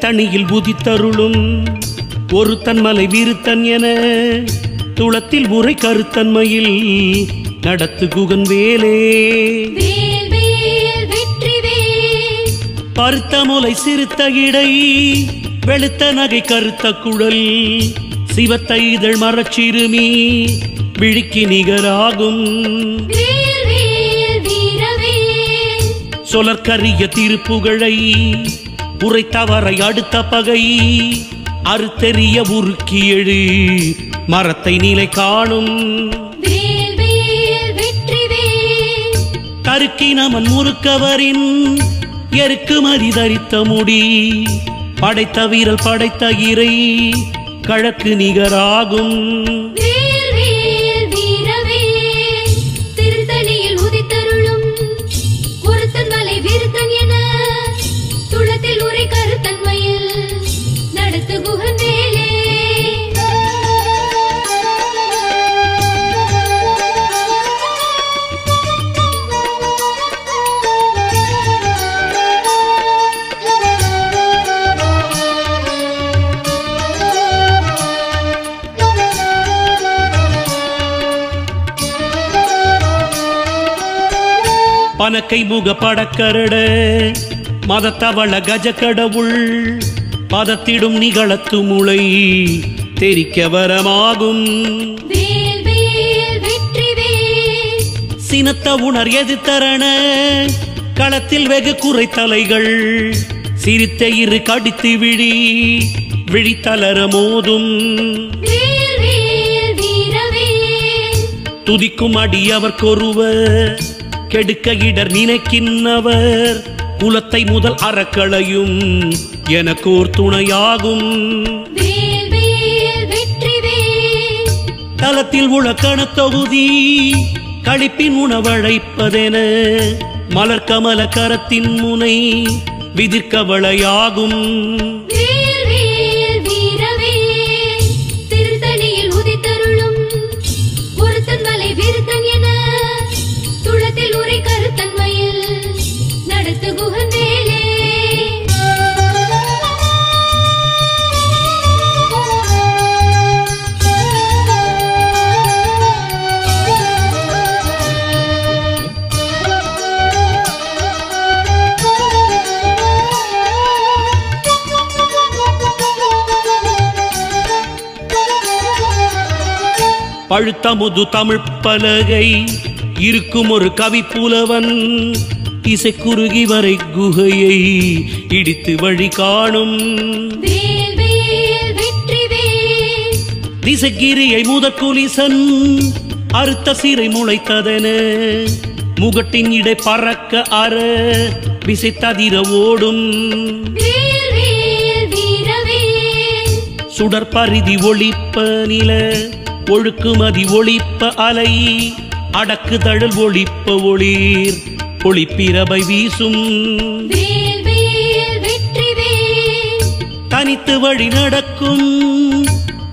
திருத்தணியில் புதித்தருளும். ஒரு தன்மலை விருத்தன் என துளத்தில் உரை கருத்தன்மையில் நடத்து குகன் வேலே பருத்த முலை சிறுத்த இடை வெளுத்த நகை கருத்த குழல். சிவத்த இதழ் மரச்சிறுமி விழிக்கு நிகராகும். சொலற்கரிய திருப்புகழை உரைத்தவரை அடுத்த பகை. அறுத்தெறிய உருக்கி எழு. மரத்தை நிலை காணும். வேல் கருக்கினமன் முறுக்கவரின் எருக்கு மதி தரித்த முடி. படைத்த வீரல் படைத்த இறை. கழக்கு நிகராகும். பனக்கை முக படக்கரட மதத்தவள கஜ கடவுள் பதத்திடும் நிகழத்து முளை தெரிக்க வரமாகும். சினத்த உணர் எதிர்த்தரண களத்தில் வெகு குறைத்தலைகள் சிரித்த இரு கடித்து விழி விழித்தளர மோதும். துதிக்கும் அடியவர்க்கொருவர் கெடுக்க இடர் நினைக்கின்றவர். குலத்தை முதல் அறக்களையும் எனக்கோர் துணையாகும். தலத்தில் உளக்கண தொகுதி களிப்பின் உணவழைப்பதென. மலர் கமல கரத்தின் முனை விதிர்க்கவளையாகும். பழுத்த முது தமிழ் பலகை. இருக்கும் ஒரு கவி புலவன் இசை குறுகி வரை குகையை இடித்து வழி காணும். திசைகிரியை முதற்குலிசன் அறுத்த சிறை முளைத்ததென. முகட்டின் இடை பறக்க அற ஓடும். வேல் வேல் வீரவேல். சுடற்பரிதி ஒளிப்ப நில ஒழுக்குமதி ஒளிப்ப அலை. அடக்கு தழல் ஒளிப்ப ஒளிர். ஒளிப்பிரபை வீசும். தனித்து வழி நடக்கும்.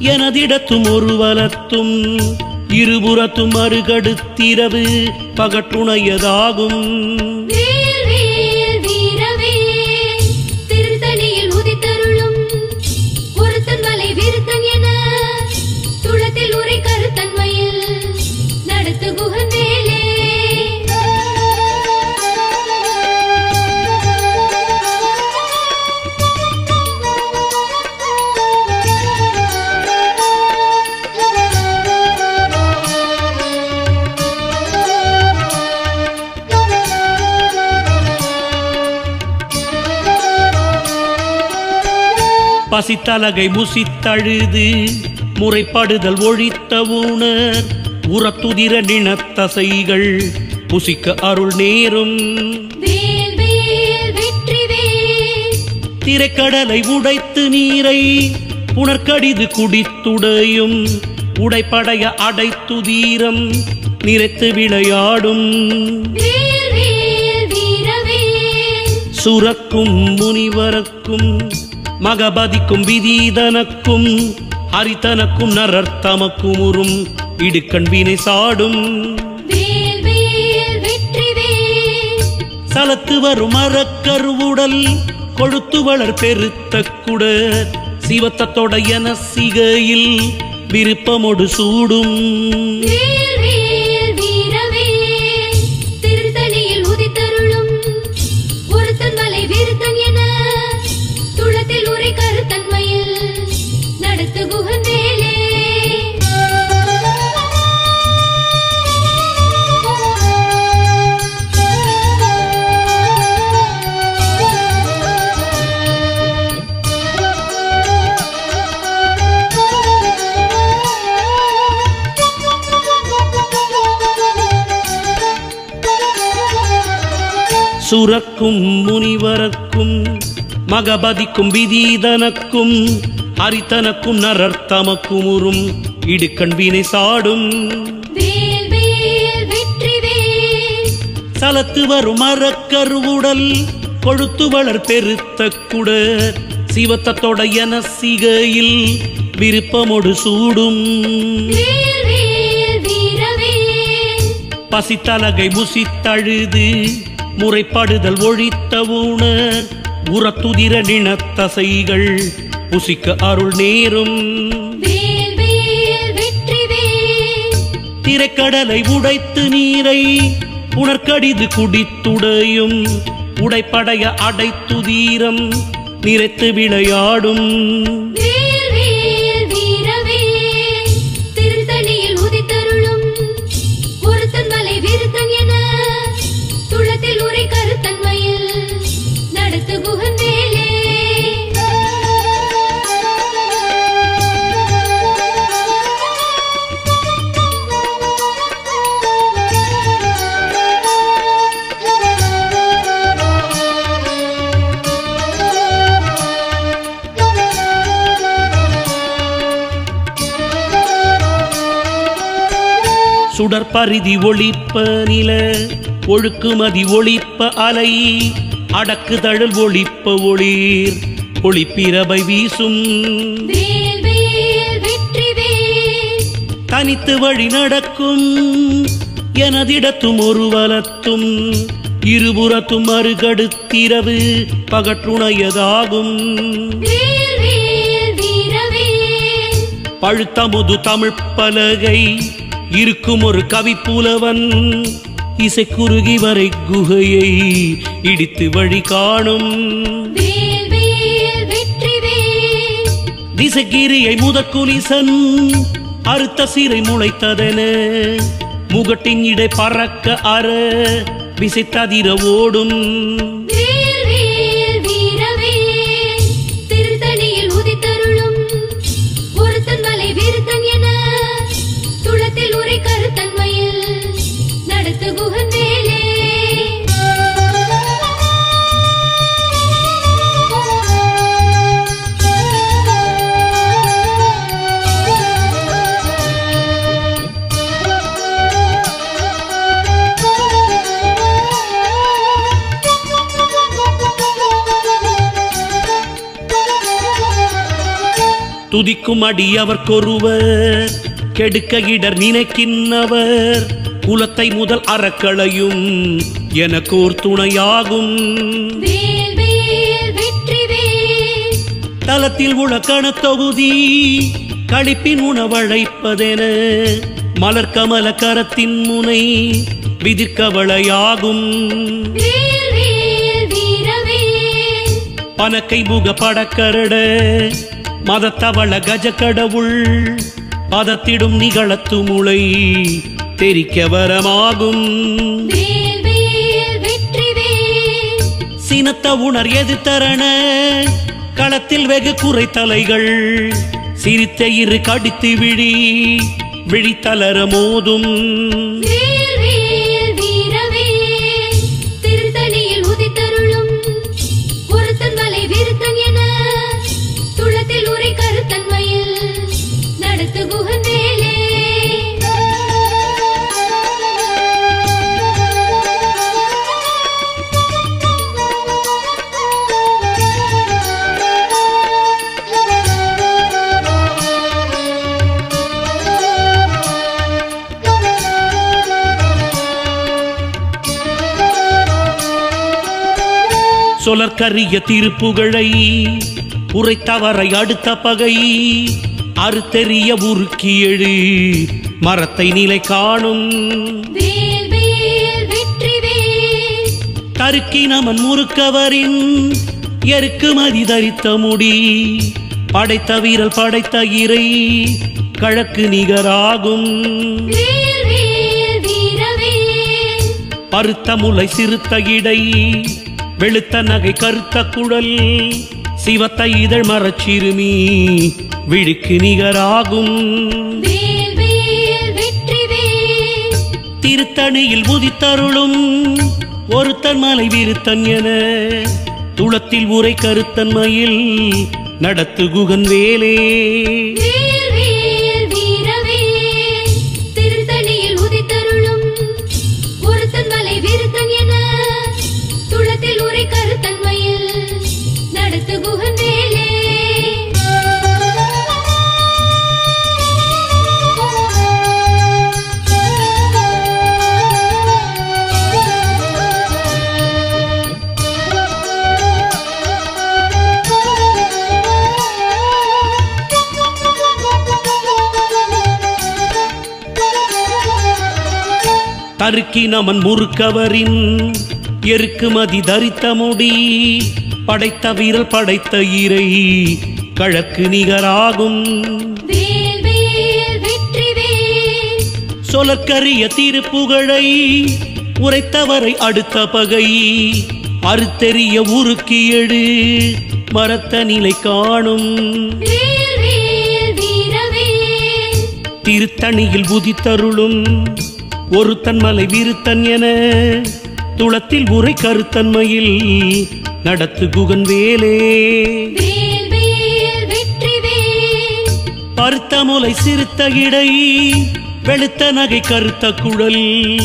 எனதிடத்தும் ஒரு வலத்தும். இருபுறத்தும் அருகடுத்திரவு. பகட்டுணையதாகும். பசித்தலகை முசித்தழுது முறைப்படுதல் ஒழித்த உணர் உரத்துதிர நினத்தசைகள் புசிக்க அருள் நேரும். திரைக்கடலை உடைத்து நீரை புனர்கடிது குடித்துடையும் உடைப்படைய அடைத்து தீரம் நிறைத்து விளையாடும். சுரக்கும் முனிவரக்கும் மகபதிக்கும் விதீதனக்கும் ஹரிதனக்கும் நரர்த்தமக்கும் உறும் இடுக்கண் வினை சாடும். சலத்து வரும் அறக்கருவுடல் கொழுத்து வளர் பெருத்த குடர். சிவத்தத்தோட என சிகையில் விருப்பமொடு சூடும். சுரக்கும் முனிவரக்கும் மகபதிக்கும் விதீதனக்கும் ஹரித்தனக்கும் நரர்த்தமக்கும் உறும் இடுக்கண் வினை சாடும். சலத்து வரும் மரக்கருவுடல் கொழுத்து வளர் பெருத்த குடர் சிவத்தத்தோட என சிகையில் விருப்பமொடு சூடும். பசித்தலகை புசித்தழுது முறைப்படுதல் ஒழித்த உணர் உரத்துதிர நினத்தசைகள் புசிக்க அருள் நேரும். திரைக்கடலை உடைத்து நீரை உணர்கடிது குடித்துடையும். உடைப்படைய அடைத்துதீரம் நிறைத்து விளையாடும். சுடற்பரிதி ஒளிப்ப நில ஒழுக்குமதி ஒளிப்ப அலை அடக்குதழல் ஒளிப்ப ஒளிர் ஒளிப்பிரபை வீசும். தனித்து வழி நடக்கும் எனதிடத்தும் ஒரு வலத்தும் இருபுறத்தும் அருகடுத்திரவு பகற்றுணையதாகும். பழுத்தமுது தமிழ் பலகை இருக்கும் ஒரு கவிப்புலவன் இசை குறுகி வரை குகையை இடித்து வழி காணும். திசைகிரியை முதற்குலிசன் அறுத்த சிறை முளைத்ததென முகட்டின் இடை பறக்க அற விசைத்ததிர ஓடும். துதிக்கும் அடி அவர்க்கொருவர். கெடுக்க இடர் நினைக்கின்றவர். குலத்தை முதல் அறக்களையும் எனக்கோர் துணையாகும். தலத்தில் உலக்கண தொகுதி களிப்பின் உணவழைப்பதென. மலர் கமல கரத்தின் முனை விதிர்கவளையாகும் பனக்கை முக படக்கரட மதத்தவள கஜ கடவுள் பதத்திடும் நிகழத்து முளை தெரிக்க வரமாகும் சினத்த உணர் எதிர்த்தரண களத்தில் வெகு குறைத்தலைகள் சிரித்த இரு கடித்து விழி விழித்தளர மோதும். சொலற்கரிய திருப்புகழை உரைத்தவரை அடுத்த பகை. அறுத்தெறிய உருக்கி எழு மரத்தை நிலை காணும். தருக்கி நமன் முறுக்கவரின் எருக்கு மதி தரித்த முடி. படைத்த வீரல் படைத்த இறை கழக்கு நிகராகும். பருத்த முலை சிறுத்த இடை வெளுத்த நகை கருத்த குழல் சிவத்த இதழ் மரச்சிறுமி விழிக்கு நிகராகும். திருத்தணியில் உதித்தருளும் ஒருத்தன் மலை விருத்தன் என துளத்தில் உரை கருத்தன்மையில் நடத்து குகன் வேல் நமன் முறுக்கவரின் எருக்கு மதி தரித்த முடி படைத்த வீரல் படைத்த இறை கழக்கு நிகராகும். சொலற்கரிய திருப்புகழை உரைத்தவரை அடுத்த பகை. அறுத்தெறிய உருக்கி எழு மரத்த நிலை காணும். திருத்தணியில் உதித்தருளும் ஒருத்தன் மலை விருத்தன் என துளத்தில் உரை கருத்தன்மையில் நடத்து குகன் வேலே. வேல் வேல் வெற்றிவேல் பருத்த முலை சிறுத்த இடை வெளுத்த நகை கருத்த குழல்.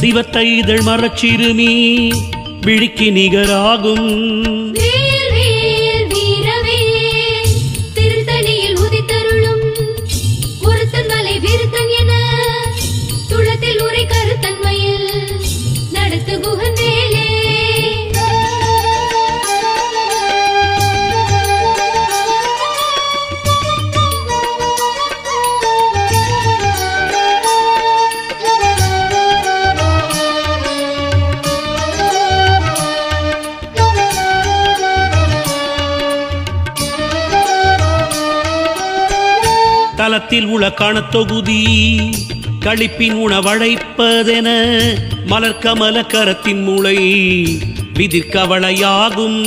சிவத்த இதழ் மரச்சிறுமி விழிக்கு நிகராகும். தலத்தில் உள காணத்தொகுதி களிப்பின் உணவழைப்பதென மலர்கமல கரத்தின் மூளை. விதிர்கவளையாகும்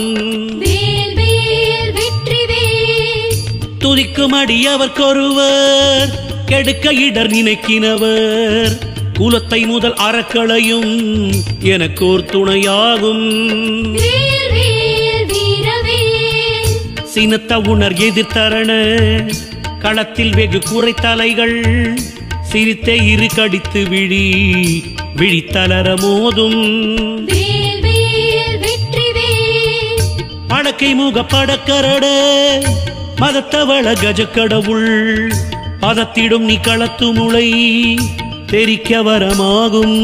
துதிக்கும் அடியவர்க்கொருவர் கெடுக்க இடர் நினைக்கினவர். குலத்தை முதல் அறக்களையும் எனக்கோர் துணையாகும் சினத்த உணர் எதிர்த்தரண களத்தில் வெகு குறைத்தலைகள் சிரித்தே இரு கடித்து விழி விழித்தளர மோதும். வேல் வேல் வெற்றிவேல் படக்கை முக படக்கரட மதத்தவள கஜக்கடவுள். பதத்திடும் நீ களத்து முளை தெரிக்க வரமாகும்.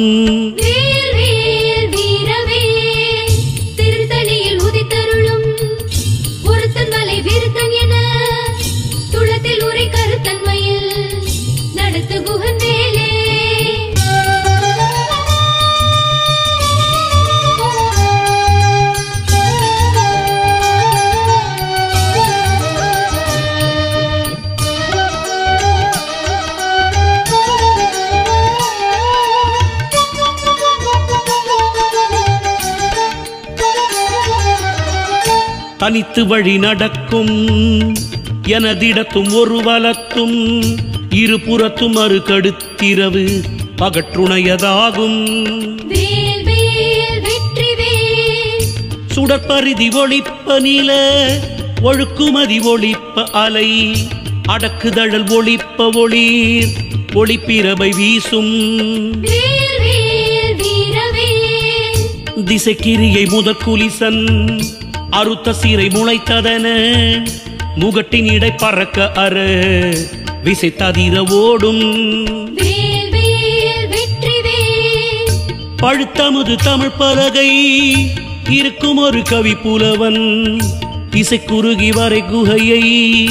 தனித்து வழி நடக்கும். எனதிடத்தும் ஒரு வலத்தும் இருபுறத்தும் அரு கடுத்திரவு பகற்றுணையதாகும் சுடற்பரிதி ஒளிப்ப நில ஒழுக்குமதி ஒளிப்ப அலை. அடக்குதழல் ஒளிப்ப ஒளிர் ஒளிப்பிரபை வீசும். திசைக்கிரியை முதற்குலிசன் அறுத்த சீரை முளைத்ததன. முகட்டின் இடை பறக்க அற. விசைத்ததிர ஓடும். வேல் வேல் வெற்றிவேல் பழுத்தமுது தமிழ் பலகை. இருக்கும் ஒரு கவி புலவன். இசைக்குருகி வரை குகையை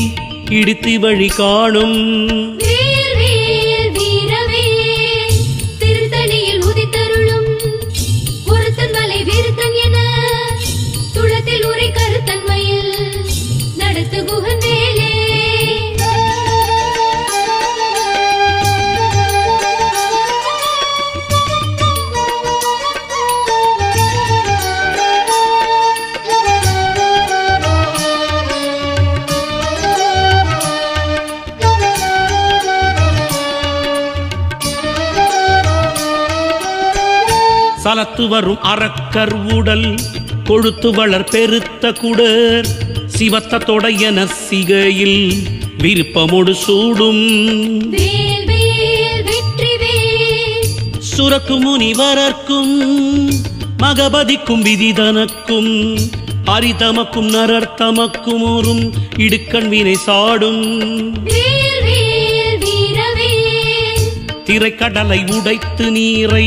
இடித்து வழி காணும். சலத்து வரும் அறக்கர் உடல் கொழுத்து வளர் பெருத்த குடர் சிவத்த தொடையன சிகையில் விருப்பமொடு சூடும். வேல் வேல் வெற்றி வேல் சுரக்கு முனிவரர்க்கும் மகபதிக்கும் விதிதனக்கும் அரிதமக்கும் நரர்த்தமக்கும் ஓரும் இடுக்கண் வினை சாடும். திரைக்கடலை உடைத்து நீரை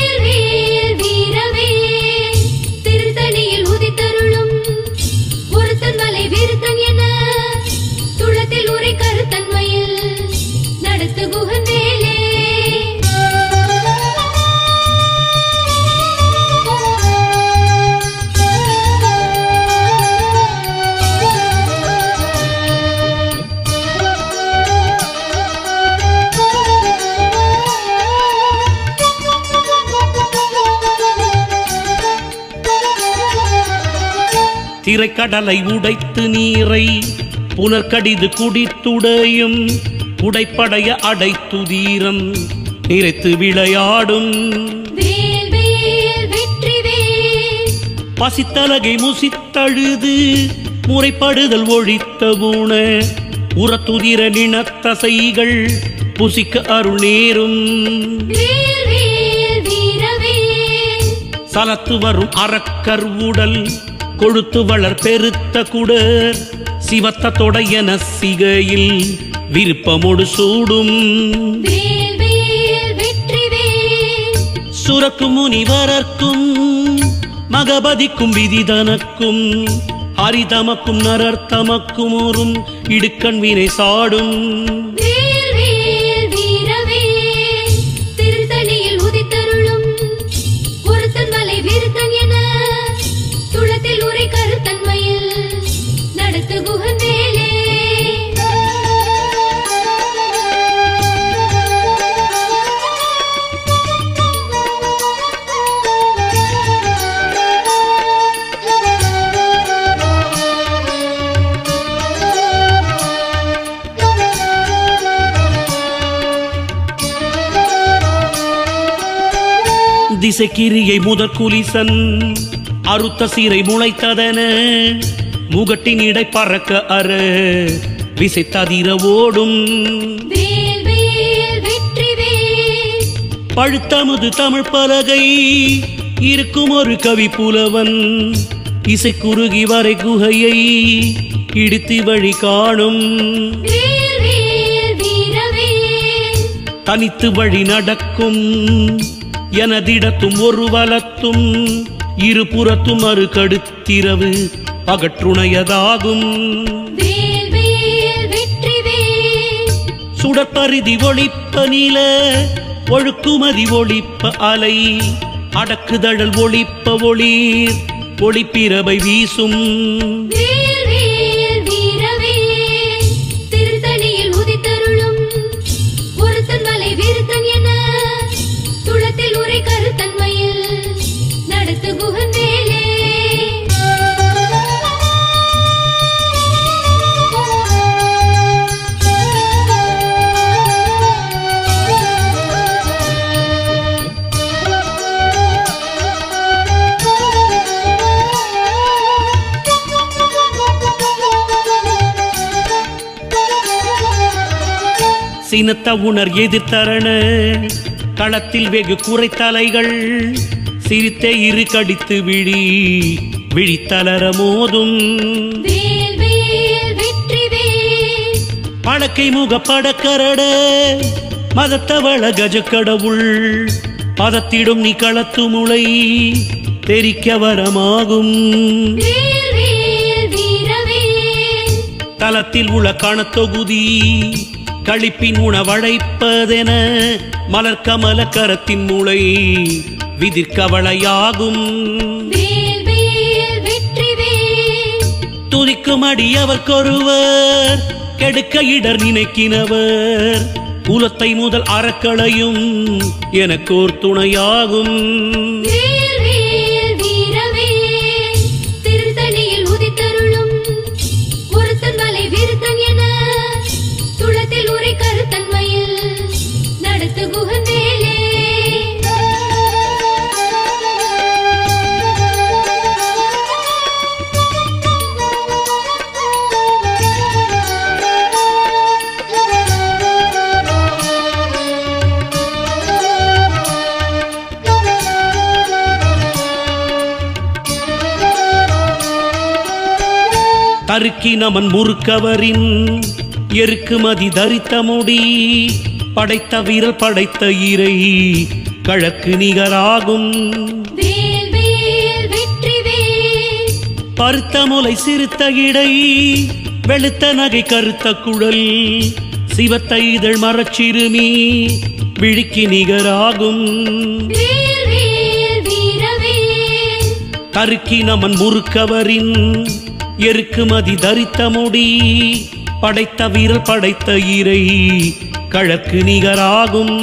திரைக்கடலை உடைத்து நீரை புனர்கடிது குடித்துடையும் உடைப்படைய அடைத்து தீரம். நிறைத்து விளையாடும் பசித்தலகை முசித்தழுது முறைப்படுதல் ஒழித்த ஊன. உரத்துதிர நினத்தசைகள் புசிக்க அருள் நேரும். சலத்து வரும் அறக்கர் உடல் கொழுத்து வளர் பெருத்த குடர் சிவத்த தொடையன சிகையில் விருப்பமொடு சூடும். வேல் வேல் வெற்றி வேல் சுரக்கு முனிவரர்க்கும் மகபதிக்கும் விதிதனக்கும் அரிதமக்கும் நரர்த்தமக்கும் ஓரும் இடுக்கண் வினை சாடும். திசைக்கிரியை முதற் குலிசன் அறுத்த சீரை முளைத்ததன முகட்டின் இடை பறக்க அற ஓடும் வேல் வெற்றி வேல். பழுத்தமுது தமிழ் பலகை இருக்கும் ஒரு கவி புலவன் இசைக்குருகி வரை குகையை இடித்து வழி காணும். தனித்து வழி நடக்கும். எனதிடத்தும் ஒரு வலத்தும் இருபுறத்தும் அரு கடுத்திரவு வேல் சுடற்பரிதி ஒளிப்ப நில ஒழுக்குமதி ஒளிப்ப அலை. அடக்குதழல் ஒளிப்ப ஒளிர் ஒளிப்பிரபை வீசும். சினத்த உணர் எதிர்த்தரண. களத்தில் வெகு குறைத்தலைகள் சிரித்தே இரு கடித்து விழி விழித்தளர மோதும். வேல் வேல் வெற்றி வேல் படக்கை முக படக்கரட மதத்தவள கஜக்கடவுள். பதத்திடும் நீ களத்து முளை தெரிக்க வரமாகும். தலத்தில் உள்ள கணத்தொகுதி களிப்பின் உணவழைப்பதென மலர்கமல கரத்தின் மூளை விதிர்கவளையாகும் துதிக்கும் அடியவர்க்கொருவர் கெடுக்க இடர் நினைக்கினவர். குலத்தை முதல் அறக்களையும் எனக்கோர் துணையாகும். நமன் முறுக்கவரின் எருக்குமதி தரித்த முடி படைத்த வீரல் படைத்த இறை கழக்கு நிகராகும். பருத்த முலை சிறுத்த இடை வெளுத்த நகை கருத்த குழல் சிவத்த இதழ் மரச்சிறுமி விழிக்கு நிகராகும். தருக்கி நமன் முறுக்கவரின் எருக்குமதி தரித்த முடி படைத்த வீரல் படைத்த இறை கழக்கு நிகராகும்.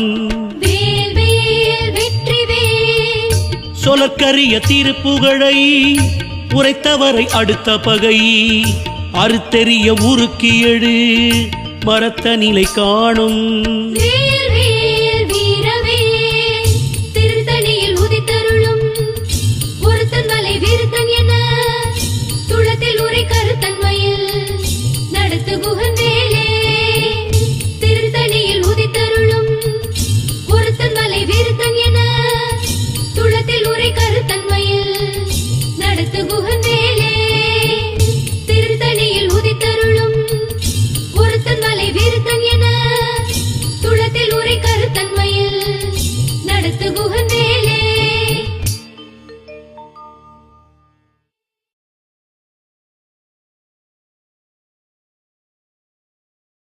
சொலற்கரிய திருப்புகழை உரைத்தவரை அடுத்த பகை. அறுத்தெறிய உருக்கி எழு மரத்த நிலை காணும்.